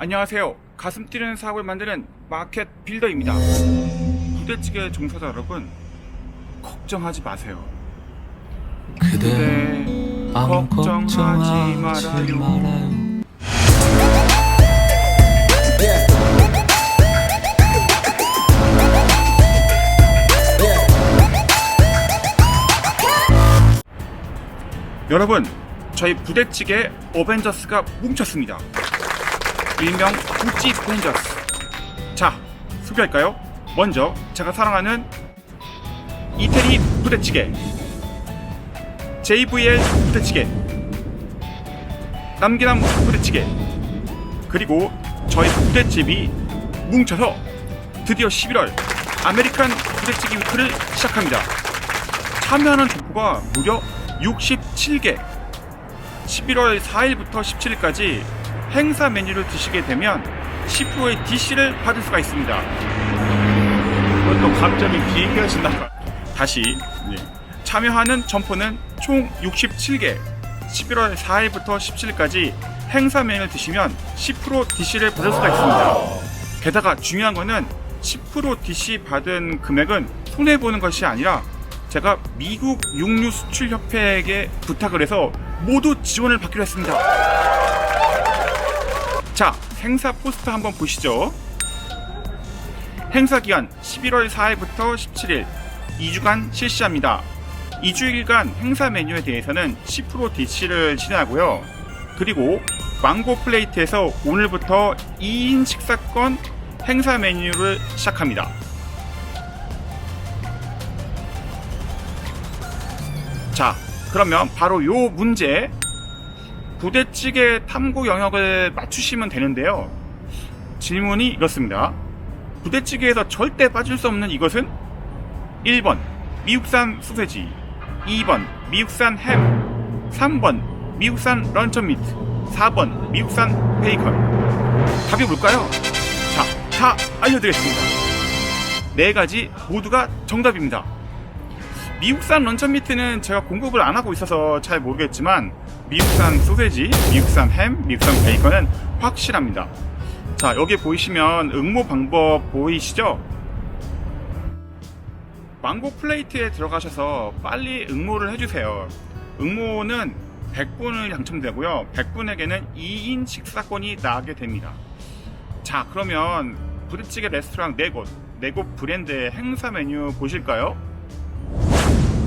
안녕하세요. 가슴 뛰는 사업을 만드는 마켓 빌더입니다. 부대찌개 종사자 여러분, 걱정하지 마세요. 그대 네, 아무 걱정하지. 말아요 여러분, 저희 부대찌개 어벤져스가 뭉쳤습니다. 일명 구찌 어벤져스. 자, 소개할까요? 먼저 제가 사랑하는 이태리 부대찌개, JVL 부대찌개, 남기남 부대찌개, 그리고 저희 부대집이 뭉쳐서 드디어 11월 아메리칸 부대찌개 위크를 시작합니다. 참여하는 점포가 무려 67개. 11월 4일부터 17일까지 행사 메뉴를 드시게 되면 10%의 DC를 받을 수가 있습니다. 또 갑자기 비행기 하신다. 다시 네. 참여하는 점포는 총 67개. 11월 4일부터 17일까지 행사 메뉴를 드시면 10% DC를 받을 수가 있습니다. 게다가 중요한 거는 10% DC 받은 금액은 손해보는 것이 아니라 제가 미국 육류 수출 협회에게 부탁을 해서 모두 지원을 받기로 했습니다. 자, 행사 포스터 한번 보시죠. 행사 기간 11월 4일부터 17일 2주간 실시합니다. 2주일간 행사 메뉴에 대해서는 10% DC를 진행하고요. 그리고 망고 플레이트에서 오늘부터 2인 식사권 행사 메뉴를 시작합니다. 자, 그러면 바로 요 문제 부대찌개 탐구 영역을 맞추시면 되는데요. 질문이 이렇습니다. 부대찌개에서 절대 빠질 수 없는 이것은 1번 미국산 소세지 2번 미국산 햄 3번 미국산 런천 미트 4번 미국산 베이컨 답이 뭘까요? 자, 다 알려드리겠습니다. 네 가지 모두가 정답입니다. 미국산 런천 미트는 제가 공급을 안 하고 있어서 잘 모르겠지만 미국산 소세지, 미국산 햄, 미국산 베이컨은 확실합니다. 자, 여기 보이시면 응모 방법 보이시죠? 망고 플레이트에 들어가셔서 빨리 응모를 해주세요. 응모는 100분을 당첨되고요. 100분에게는 2인 식사권이 나게 됩니다. 자, 그러면 부대찌개 레스토랑 4곳, 4곳 브랜드의 행사 메뉴 보실까요?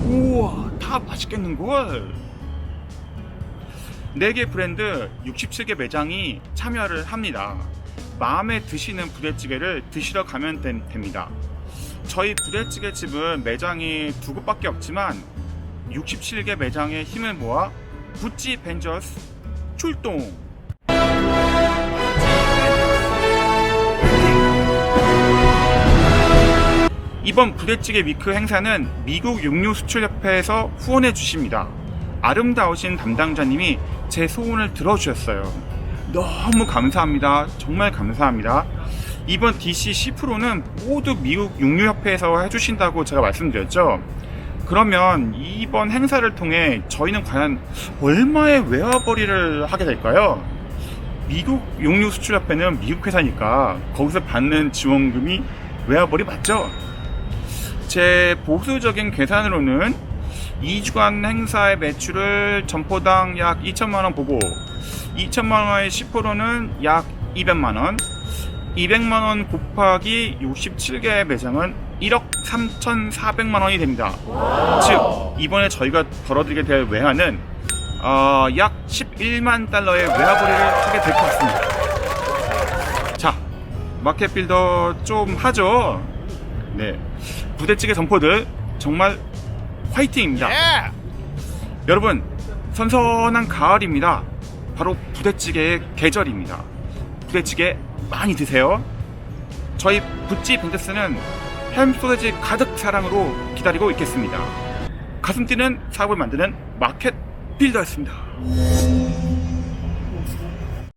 우와, 다 맛있겠는걸? 4개 브랜드 67개 매장이 참여를 합니다. 마음에 드시는 부대찌개를 드시러 가면 된- 됩니다. 저희 부대찌개 집은 매장이 두 곳밖에 없지만 67개 매장의 힘을 모아 구찌 벤저스 출동! 이번 부대찌개 위크 행사는 미국 육류 수출협회에서 후원해 주십니다. 아름다우신 담당자님이 제 소원을 들어주셨어요. 너무 감사합니다. 정말 감사합니다. 이번 DC 10%는 모두 미국 육류협회에서 해주신다고 제가 말씀드렸죠. 그러면 이번 행사를 통해 저희는 과연 얼마의 외화벌이를 하게 될까요? 미국 육류 수출협회는 미국 회사니까 거기서 받는 지원금이 외화벌이 맞죠? 제 보수적인 계산으로는 2주간 행사의 매출을 점포당 약 2천만 원 보고 2천만 원의 10%는 약 200만 원, 200만 원 곱하기 67개 매장은 1억 3,400만 원이 됩니다. 즉 이번에 저희가 벌어들이게 될 외화는 어, 약 11만 달러의 외화벌이를 하게 될 것 같습니다. 자, 마켓 빌더 좀 하죠. 네, 부대찌개 점포들 정말 화이팅입니다. 여러분 선선한 가을입니다. 바로 부대찌개의 계절입니다. 부대찌개 많이 드세요. 저희 부찌 벤저스는 햄 소세지 가득 사랑으로 기다리고 있겠습니다. 가슴 뛰는 사업을 만드는 마켓 빌더였습니다.